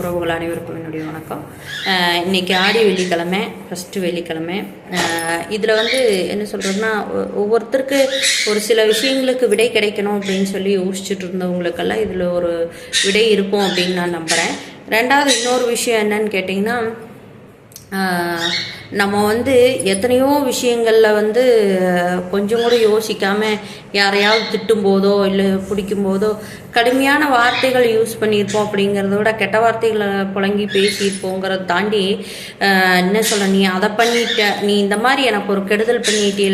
உறவுகள் அனைவருக்கும் என்னுடைய வணக்கம். இன்றைக்கி இன்னைக்கு ஆடி வெள்ளிக்கிழமை ஃபஸ்ட்டு வெள்ளிக்கிழமை. இதில் வந்து என்ன சொல்கிறதுனா ஒவ்வொருத்தருக்கு ஒரு சில விஷயங்களுக்கு விடை கிடைக்கணும் அப்படின்னு சொல்லி யோசிச்சுட்டு இருந்தவங்களுக்கெல்லாம் இதில் ஒரு விடை இருக்கும் அப்படின்னு நான் நம்புகிறேன் ரெண்டாவது இன்னொரு விஷயம் என்னன்னு கேட்டிங்கன்னா நம்ம வந்து எத்தனையோ விஷயங்களில் வந்து கொஞ்சம் கூட யோசிக்காமல் யாரையாவது திட்டும் போதோ இல்லை பிடிக்கும் போதோ கடுமையான வார்த்தைகள் யூஸ் பண்ணியிருப்போம் அப்படிங்கிறத விட கெட்ட வார்த்தைகளை புழங்கி பேசியிருப்போங்கிறத தாண்டி என்ன சொல்ல நீ அதை பண்ணிட்ட நீ இந்த மாதிரி எனக்கு ஒரு கெடுதல் பண்ணிட்டே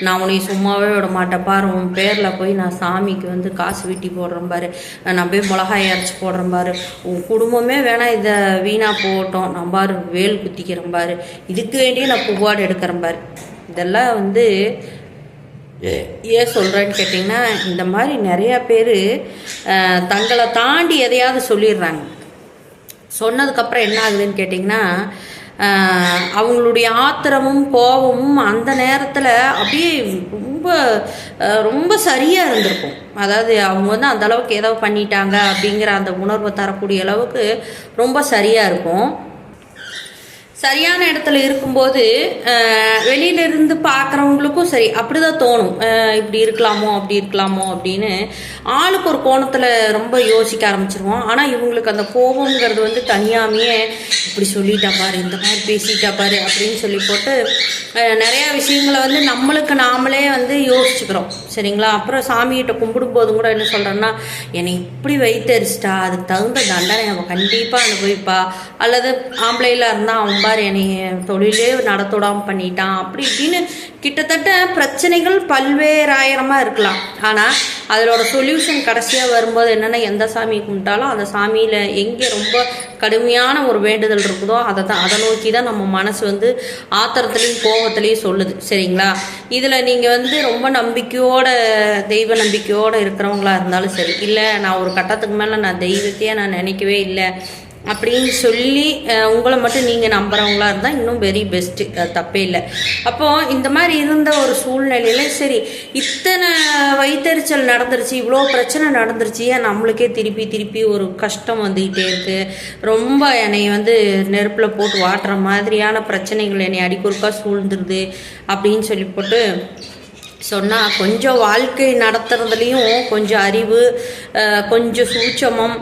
நான் உன்னை சும்மாவே விட மாட்டேன் பாரு உன் பேரில் போய் நான் சாமிக்கு வந்து காசு வெட்டி போடுறேன் பாரு நான் போய் மிளகாய் அரைச்சி போடுறேன் பாரு உன் குடும்பமே வேணால் இதை வீணாக போகட்டும் நான் பாரு வேல் குத்திக்கிறேன் பாரு இதுக்கு வேண்டியே நான் புகாடு எடுக்கிறேன் பாரு. இதெல்லாம் வந்து ஏன் சொல்கிறேன்னு கேட்டிங்கன்னா இந்த மாதிரி நிறையா பேர் தங்களை தாண்டி எதையாவது சொல்லிடுறாங்க. சொன்னதுக்கப்புறம் என்ன ஆகுதுன்னு கேட்டிங்கன்னா அவங்களுடைய ஆத்திரமும் கோபமும் அந்த நேரத்தில் அப்படியே ரொம்ப ரொம்ப சரியாக இருந்திருக்கும். அதாவது அவங்க வந்து அந்த அளவுக்கு ஏதோ பண்ணிட்டாங்க அப்படிங்கிற அந்த உணர்வை தரக்கூடிய அளவுக்கு ரொம்ப சரியாக இருக்கும். சரியான இடத்துல இருக்கும்போது அஹ், வெளியில இருந்து பார்க்குறவங்களுக்கும் சரி அப்படிதான் தோணும். இப்படி இருக்கலாமோ அப்படி இருக்கலாமோ அப்படின்னு ஆளுக்கு ஒரு கோணத்தில் ரொம்ப யோசிக்க ஆரம்பிச்சிருவோம். ஆனால் இவங்களுக்கு அந்த கோபங்கிறது வந்து தனியாமையே இப்படி சொல்லிட்டா பாரு இந்த மாதிரி பேசிட்டா பாரு அப்படின்னு சொல்லி போட்டு நிறையா விஷயங்களை வந்து நம்மளுக்கு நாமளே வந்து யோசிச்சுக்கிறோம். சரிங்களா? அப்புறம் சாமிகிட்ட கும்பிடும்போது கூட என்ன சொல்கிறேன்னா என்னை இப்படி வைத்தரிச்சிட்டா அதுக்கு தகுந்த தண்டனை அவன் கண்டிப்பாக அனுபவிப்பா. அல்லது ஆம்பளையில் இருந்தால் அவன் பாரு என்னை தொழிலே நடத்தோடாமல் பண்ணிட்டான். அப்படி இப்படின்னு கிட்டத்தட்ட பிரச்சனைகள் பல்வேறாயிரமாக இருக்கலாம். ஆனால் அதோட சொல்யூஷன் கடைசியாக வரும்போது என்னென்னா எந்த சாமி கும்பிட்டாலும் அந்த சாமியில் எங்கே ரொம்ப கடுமையான ஒரு வேண்டுதல் இருக்குதோ அதை தான் அதை நோக்கி தான் நம்ம மனசு வந்து ஆத்திரத்துலேயும் கோபத்துலேயும் சொல்லுது. சரிங்களா? இதில் நீங்கள் வந்து ரொம்ப நம்பிக்கையோட தெய்வ நம்பிக்கையோடு இருக்கிறவங்களா இருந்தாலும் சரி இல்லை நான் ஒரு கட்டத்துக்கு மேலே நான் தெய்வத்தையே நான் நினைக்கவே இல்லை அப்படின்னு சொல்லி உங்களை மட்டும் நீங்கள் நம்புகிறவங்களா இருந்தால் இன்னும் வெரி பெஸ்ட்டு தப்பே இல்லை. அப்போது இந்த மாதிரி இருந்த ஒரு சூழ்நிலையில் சரி இத்தனை வயிற்றெரிச்சல் நடந்துருச்சு இவ்வளோ பிரச்சனை நடந்துருச்சு ஏன் நம்மளுக்கே திருப்பி திருப்பி ஒரு கஷ்டம் வந்துக்கிட்டே இருக்குது ரொம்ப என்னை வந்து நெருப்பில் போட்டு வாட்டுற மாதிரியான பிரச்சனைகள் என்னை அடிக்கொருக்கா சூழ்ந்துருது அப்படின்னு சொல்லி போட்டு சொன்னால் கொஞ்சம் வாழ்க்கை நடத்துறதுலேயும் கொஞ்சம் அறிவு கொஞ்சம் சூட்சமம்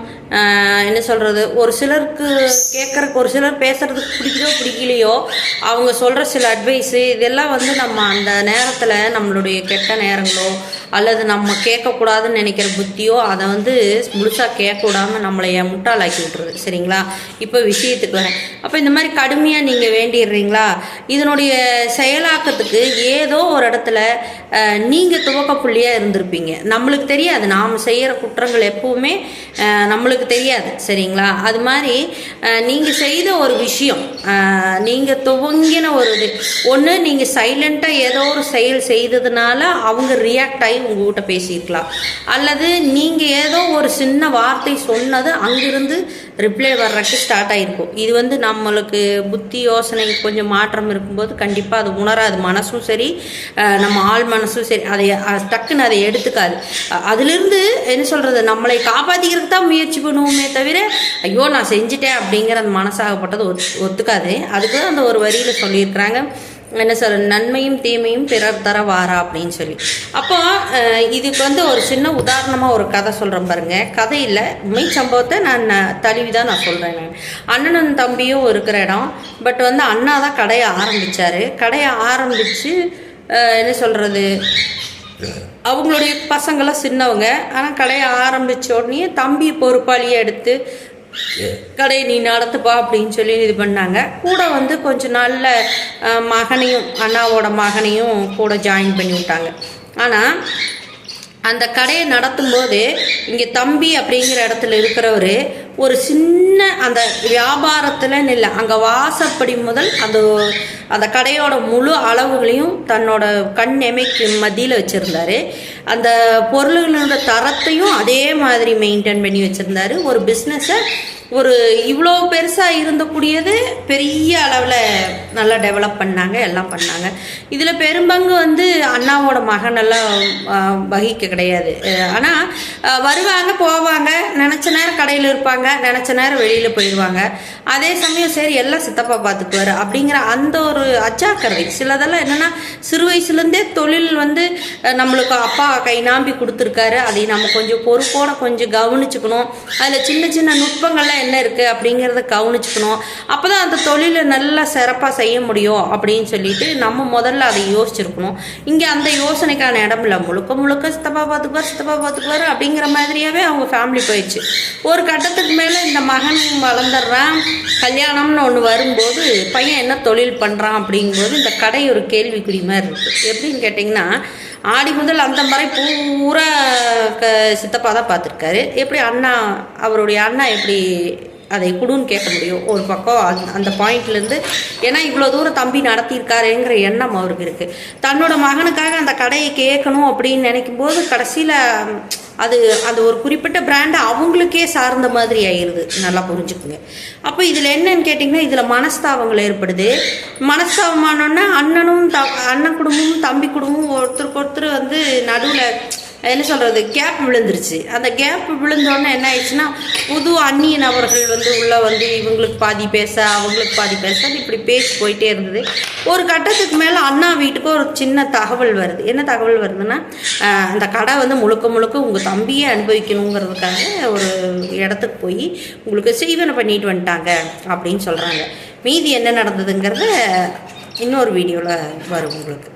என்ன சொல்கிறது ஒரு சிலருக்கு கேட்குறக்கு ஒரு சிலர் பேசுகிறதுக்கு பிடிக்குதோ பிடிக்கலையோ அவங்க சொல்கிற சில அட்வைஸு இதெல்லாம் வந்து நம்ம அந்த நேரத்தில் நம்மளுடைய கெட்ட நேரங்களோ அல்லது நம்ம கேட்கக்கூடாதுன்னு நினைக்கிற புத்தியோ அதை வந்து முழுசாக கேட்கக்கூடாமல் நம்மளைய நம்மளை முட்டாளாக்கி விட்டுருது. சரிங்களா? இப்போ விஷயத்துக்கு வரேன். அப்போ இந்த மாதிரி கடுமையாக நீங்கள் வேண்டிடுறீங்களா? இதனுடைய செயலாக்கத்துக்கு ஏதோ ஒரு இடத்துல நீங்கள் துவக்க புள்ளியாக இருந்திருப்பீங்க. நம்மளுக்கு தெரியாது. நாம் செய்கிற குற்றங்கள் எப்பவுமே நம்மளுக்கு தெரியாது. சரிங்களா? அது மாதிரி நீங்கள் செய்த ஒரு விஷயம் நீங்கள் துவங்கின ஒரு இது. ஒன்று நீங்கள் சைலண்ட்டாக ஏதோ ஒரு செயல் செய்ததுனால அவங்க ரியாக்ட் ஆகி உங்ககிட்ட பேசியிருக்கலாம். அல்லது நீங்கள் ஏதோ ஒரு சின்ன வார்த்தை சொன்னது அங்கிருந்து ரிப்ளை வர்றதுக்கு ஸ்டார்ட் ஆகிருக்கும் இது வந்து நம்மளுக்கு புத்தி யோசனை கொஞ்சம் மாற்றம் இருக்கும்போது கண்டிப்பாக அது உணராது. மனசும் சரி நம்ம ஆள் மனசும் சரி அதை டக்குன்னு அதை எடுத்துக்காது. அதுலேருந்து என்ன சொல்கிறது நம்மளை காப்பாற்றிக்கிறதுக்கு தான் முயற்சி பண்ணுவோமே தவிர ஐயோ நான் செஞ்சிட்டேன் அப்படிங்கிற அந்த மனசாகப்பட்டது ஒத்து ஒத்துக்காது. அதுக்கு தான் அந்த ஒரு வரியில் சொல்லியிருக்கிறாங்க. என்ன சொல்ற நன்மையும் தீமையும் பிறர் தர வாரா அப்படின்னு சொல்லி. அப்போ இதுக்கு வந்து ஒரு சின்ன உதாரணமாக ஒரு கதை சொல்கிறேன் பாருங்க. கதையில் உண்மை சம்பவத்தை நான் ந- தழுவி தான் நான் சொல்கிறேன் நான். அண்ணனும் தம்பியும் இருக்கிற இடம். பட் வந்து அண்ணா தான் கடையை ஆரம்பித்தார் கடையை ஆரம்பித்து என்ன சொல்கிறது அவங்களுடைய பசங்களாம் சின்னவங்க. ஆனால் கடையை ஆரம்பித்த உடனே தம்பி பொறுப்பாளியை எடுத்து கடை நீ நடத்துப்பா அப்படின்னு சொல்லி இது பண்ணாங்க. கூட வந்து கொஞ்ச நாளில் மகனையும் அண்ணாவோட மகனையும் கூட ஜாயின் பண்ணி விட்டாங்க. ஆனால் அந்த கடையை நடத்தும்போது இங்கே தம்பி அப்படிங்கிற இடத்துல இருக்கிறவர் ஒரு சின்ன அந்த வியாபாரத்தில் இல்லை அங்கே வாசப்படி முதல் அந்த அந்த கடையோட முழு அளவுகளையும் தன்னோட கண் எமைக்கு மத்தியில் வச்சுருந்தாரு. அந்த பொருள்களோட தரத்தையும் அதே மாதிரி மெயின்டைன் பண்ணி வச்சுருந்தாரு. ஒரு பிஸ்னஸை ஒரு இவ்வளோ பெருசாக இருந்தக்கூடியது பெரிய அளவில் நல்லா டெவலப் பண்ணாங்க எல்லாம் பண்ணாங்க. இதில் பெரும்பங்கு வந்து அண்ணாவோட மகனெல்லாம் வகிக்க கிடையாது. ஆனால் வருவாங்க போவாங்க நினச்ச நேரம் கடையில் இருப்பாங்க நினச்ச நேரம் வெளியில் போயிடுவாங்க. அதே சமயம் சரி எல்லாம் சித்தப்பா பார்த்துக்குவாரு அப்படிங்கிற அந்த ஒரு அச்சாக்கரை சிலதெல்லாம் என்னென்னா சிறு வயசுலேருந்தே தொழில் வந்து நம்மளுக்கு அப்பா கை நாம்பி கொடுத்துருக்காரு. அதை நம்ம கொஞ்சம் பொறுப்போட கொஞ்சம் கவனிச்சுக்கணும். அதில் சின்ன சின்ன நுட்பங்கள்லாம் என்ன இருக்குது அப்படிங்கிறத கவனிச்சுக்கணும். அப்போ தான் அந்த தொழிலை நல்லா சிறப்பாக செய்ய முடியும் அப்படின்னு சொல்லிட்டு நம்ம முதல்ல அதை யோசிச்சிருக்கணும். இங்கே அந்த யோசனைக்கான இடம் இல்லை. முழுக்க முழுக்க சித்தப்பா பார்த்துக்குவார் சித்தப்பா பார்த்துக்குவார் அப்படிங்கிற மாதிரியாவே அவங்க ஃபேமிலி போயிடுச்சு. ஒரு ஒரு கட்டத்துக்கு மேலே இந்த மகன் வளர்ந்துடுறான். கல்யாணம்னு ஒன்று வரும்போது பையன் என்ன தொழில் பண்ணுறான் அப்படிங்கும்போது இந்த கடை ஒரு கேள்விக்குறி மாதிரி இருக்குது எப்படின்னு கேட்டிங்கன்னா ஆடி முதல் அந்த மாதிரி பூரா க சித்தப்பா தான் பார்த்துருக்காரு. எப்படி அண்ணா அவருடைய அண்ணா எப்படி அதை குடுன்னு கேட்க முடியும். ஒரு பக்கம் அந்த அந்த பாயிண்ட்லேருந்து ஏன்னா இவ்வளோ தூரம் தம்பி நடத்தியிருக்காருங்கிற எண்ணம் அவருக்கு இருக்குது தன்னோட மகனுக்காக அந்த கடையை கேட்கணும் அப்படின்னு நினைக்கும் போது கடைசியில் அது அது ஒரு குறிப்பிட்ட பிராண்டை அவங்களுக்கே சார்ந்த மாதிரி ஆயிடுது நல்லா புரிஞ்சுக்குங்க. அப்போ இதில் என்னன்னு கேட்டிங்கன்னா இதில் மனஸ்தாபங்கள் ஏற்படுது. மனஸ்தாபமானோன்னா அண்ணனும் த அண்ணன் குடும்பமும் தம்பி குடும்பமும் ஒருத்தருக்கு ஒருத்தர் வந்து நடுவில் என்ன சொல்கிறது கேப் விழுந்துருச்சு. அந்த கேப் விழுந்தோடனே என்ன ஆயிடுச்சுன்னா புது அந்நிய நபர்கள் வந்து உள்ளே வந்து இவங்களுக்கு பாதி பேச அவங்களுக்கு பாதி பேச இப்படி பேசி போயிட்டே இருந்தது. ஒரு கட்டத்துக்கு மேலே அண்ணா வீட்டுக்கு ஒரு சின்ன தகவல் வருது. என்ன தகவல் வருதுன்னா அந்த கடை வந்து முழுக்க முழுக்க உங்கள் தம்பியே அனுபவிக்கணுங்கிறதுக்காக ஒரு இடத்துக்கு போய் உங்களுக்கு செய்வனை பண்ணிட்டு வந்துட்டாங்க அப்படின்னு சொல்கிறாங்க மீதி என்ன நடந்ததுங்கிறத இன்னொரு வீடியோவில் வரும் உங்களுக்கு.